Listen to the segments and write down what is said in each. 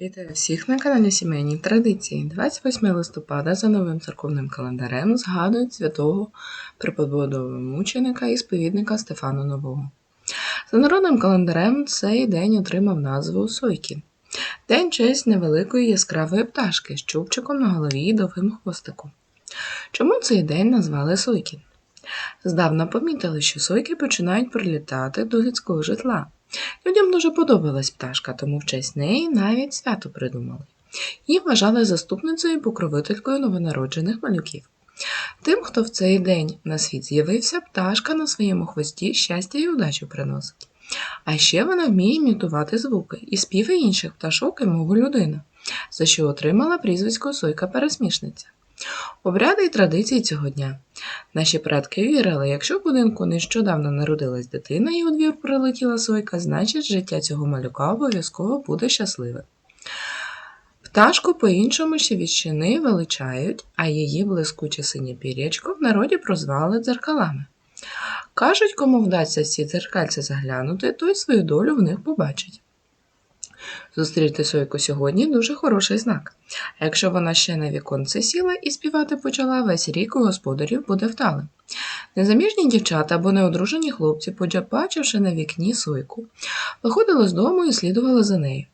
Вітаю всіх на каналі Сімейні Традиції. 28 листопада за новим церковним календарем згадують святого преподобного мученика і сповідника Стефана Нового. За народним календарем цей день отримав назву Сойкін. День честь невеликої яскравої пташки з чубчиком на голові і довгим хвостиком. Чому цей день назвали Сойкін? Здавна помітили, що сойки починають прилітати до людського житла. Людям дуже подобалась пташка, тому в честь неї навіть свято придумали. Її вважали заступницею і покровителькою новонароджених малюків. Тим, хто в цей день на світ з'явився, пташка на своєму хвості щастя і удачу приносить. А ще вона вміє імітувати звуки і співи інших пташок і мову людини, за що отримала прізвисько Сойка Пересмішниця. Обряди і традиції цього дня. Наші предки вірили, якщо в будинку нещодавно народилась дитина і у двір прилетіла сойка, значить життя цього малюка обов'язково буде щасливе. Пташку по-іншому ще відчини величають, а її блискуче синє пірячко в народі прозвали дзеркалами. Кажуть, кому вдасться ці дзеркальця заглянути, той свою долю в них побачить. Зустріти сойку сьогодні дуже хороший знак. А якщо вона ще на віконце сіла і співати почала, весь рік у господарів буде вдалим. Незаміжні дівчата або неодружені хлопці, побачивши на вікні сойку, виходили з дому і слідували за нею.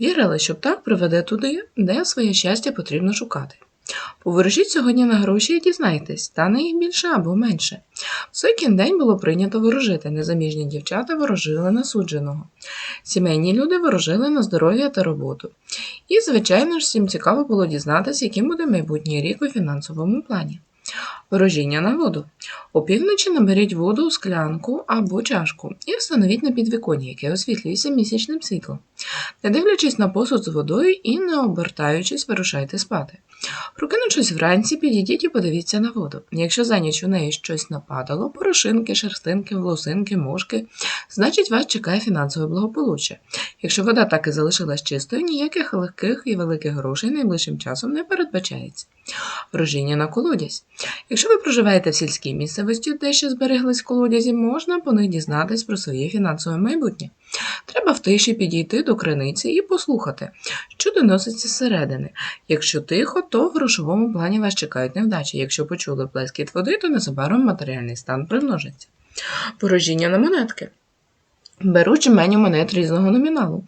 Вірили, що птах приведе туди, де своє щастя потрібно шукати. Поворожіть сьогодні на гроші і дізнайтесь, стане їх більше або менше. В Сойкін день було прийнято ворожити, незаміжні дівчата ворожили на судженого. Сімейні люди ворожили на здоров'я та роботу. І, звичайно ж, всім цікаво було дізнатися, яким буде майбутній рік у фінансовому плані. Ворожіння на воду. Опівночі наберіть воду у склянку або чашку і встановіть на підвіконні, яке освітлюється місячним світлом. Не дивлячись на посуд з водою і не обертаючись, вирушайте спати. Прокинувшись вранці, підійдіть і подивіться на воду. Якщо за ніч у неї щось нападало, порошинки, шерстинки, волосинки, мошки, значить вас чекає фінансове благополуччя. Якщо вода так і залишилась чистою, ніяких легких і великих грошей найближчим часом не передбачається. Ворожіння на колодязь. Якщо ви проживаєте в сільській місцевості, де ще збереглись колодязі, можна по них дізнатись про своє фінансове майбутнє. Треба в тиші підійти до криниці і послухати, що доноситься зсередини. Якщо тихо, то в грошовому плані вас чекають невдачі. Якщо почули плескіт води, то незабаром матеріальний стан примножиться. Порожіння на монетки. Беруть жменю монет різного номіналу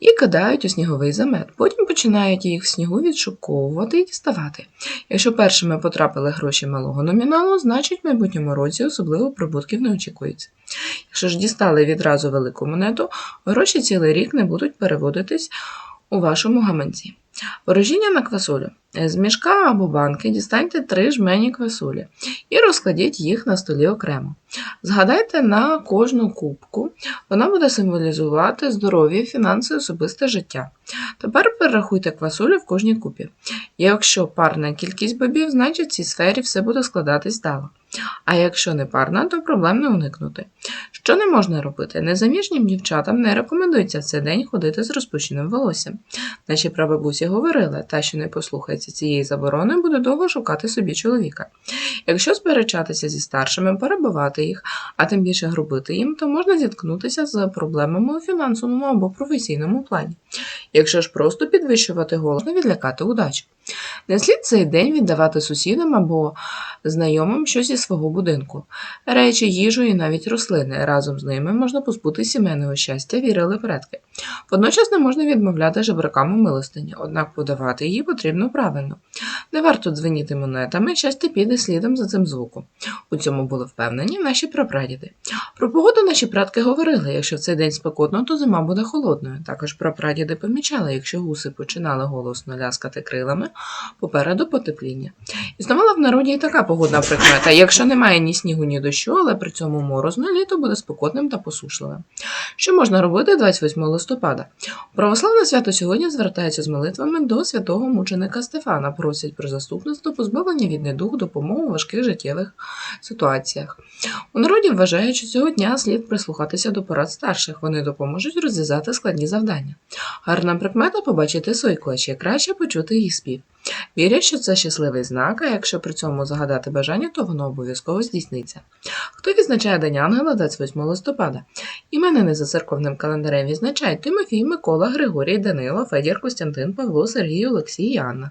і кидають у сніговий замет. Потім починають їх в снігу відшуковувати і діставати. Якщо першими потрапили гроші малого номіналу, значить в майбутньому році особливо прибутків не очікується. Якщо ж дістали відразу велику монету, гроші цілий рік не будуть переводитись у вашому гаманці. Ворожіння на квасолю. З мішка або банки дістаньте три жмені квасолі і розкладіть їх на столі окремо. Згадайте на кожну кубку, вона буде символізувати здоров'я, фінанси, особисте життя. Тепер перерахуйте квасолі в кожній купі. Якщо парна кількість бобів, значить в цій сфері все буде складатись вдало. А якщо не парна, то проблем не уникнути. Що не можна робити? Незаміжнім дівчатам не рекомендується в цей день ходити з розпущеним волоссям. Наші прабабусі говорили, та, що не послухається цієї заборони, буде довго шукати собі чоловіка. Якщо сперечатися зі старшими, перебивати їх, а тим більше грубити їм, то можна зіткнутися з проблемами у фінансовому або професійному плані. Якщо ж просто підвищувати голос, не відлякати удачу. Не слід цей день віддавати сусідам або знайомим щось із свого будинку, речі, їжу і навіть рослини. Разом з ними можна позбути сімейного щастя, вірили предки. Водночас не можна відмовляти жебракам у милостині, однак подавати її потрібно правильно. Не варто дзвеніти монетами, щастя піде слідом за цим звуком. У цьому були впевнені наші прапрадіди. Про погоду наші предки говорили, якщо в цей день спекотно, то зима буде холодною. Також прапрадіди помічали, якщо гуси починали голосно ляскати крилами, попереду потепління. Існувала в народі і така погодна прикмета. Якщо немає ні снігу, ні дощу, але при цьому морозно, літо буде спекотним та посушливим. Що можна робити 28 листопада? Православне свято сьогодні звертається з молитвами до святого мученика Стефана, просять про заступництво, позбавлення від недуг, допомогу у важких життєвих ситуаціях. У народі вважають, що цього дня слід прислухатися до порад старших, вони допоможуть розв'язати складні завдання. Гарна прикмета побачити сойку, а ще краще почути її спів. Вірять, що це щасливий знак, а якщо при цьому загадати бажання, то воно обов'язково здійсниться. Хто відзначає День Ангела 28 листопада? Іменини за церковним календарем відзначають Тимофій, Микола, Григорій, Данило, Федір, Костянтин, Павло, Сергій, Олексій і Анна.